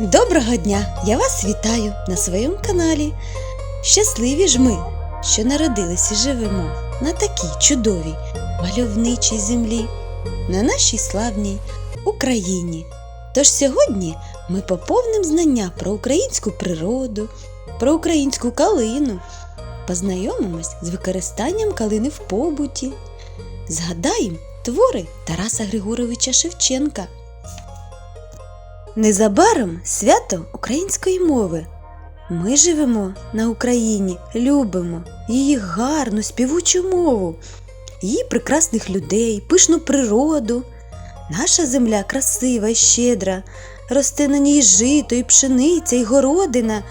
Доброго дня! Я вас вітаю на своєму каналі. Щасливі ж ми, що народились і живемо на такій чудовій мальовничій землі, на нашій славній Україні. Тож сьогодні ми поповним знання про українську природу, про українську калину, познайомимось з використанням калини в побуті, згадаємо твори Тараса Григоровича Шевченка. Незабаром свято української мови. Ми живемо на Україні, любимо її гарну співучу мову, її прекрасних людей, пишну природу. Наша земля красива і щедра, росте на ній жито, і пшениця, і городина.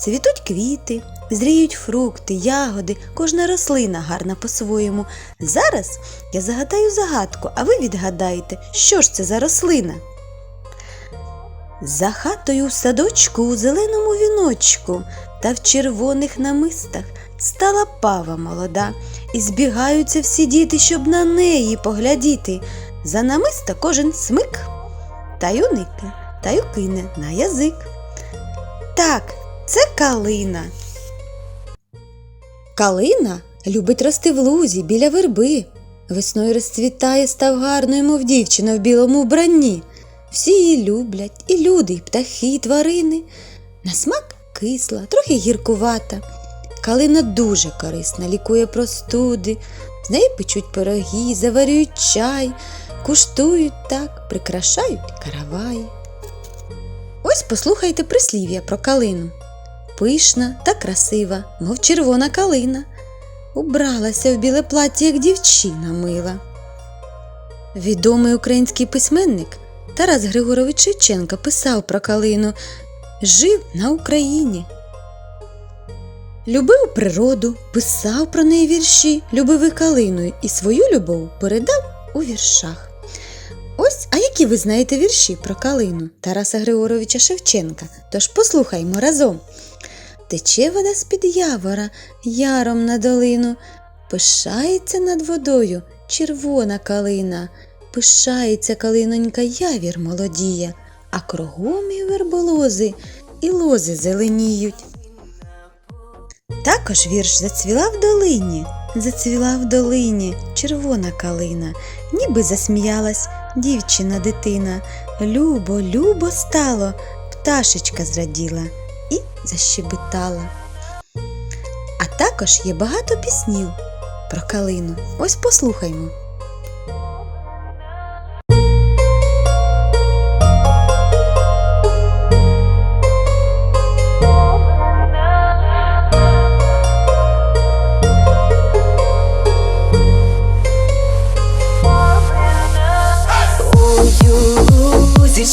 Цвітуть квіти, зріють фрукти, ягоди, кожна рослина гарна по-своєму. Зараз я загадаю загадку, а ви відгадаєте, що ж це за рослина? За хатою в садочку у зеленому віночку та в червоних намистах стала пава молода, і збігаються всі діти, щоб на неї поглядіти. За намиста кожен смик, та й уникне, та й укине на язик. Так, це калина. Калина любить рости в лузі біля верби. Весною розцвітає, став гарною, мов дівчина в білому вбранні. Всі її люблять, і люди, і птахи, і тварини. На смак кисла, трохи гіркувата. Калина дуже корисна, лікує простуди, з неї печуть пироги, заварюють чай, куштують так, прикрашають караваї. Ось послухайте прислів'я про калину. Пишна та красива, мов червона калина. Убралася в біле плаття, як дівчина мила. Відомий український письменник Тарас Григорович Шевченко писав про калину Жив на Україні. Любив природу, писав про неї вірші, любив і калиною і свою любов передав у віршах. Ось, а які ви знаєте вірші про калину Тараса Григоровича Шевченка? Тож послухаймо разом. Тече вода з-під явора яром на долину, пишається над водою червона калина. Пишається калинонька явір молодіє, а кругом і верболози, і лози зеленіють. Також вірш зацвіла в долині, зацвіла в долині червона калина, ніби засміялась дівчина дитина. Любо, любо стало, пташечка зраділа і защебетала. А також є багато піснів про калину. Ось послухаймо. У лузі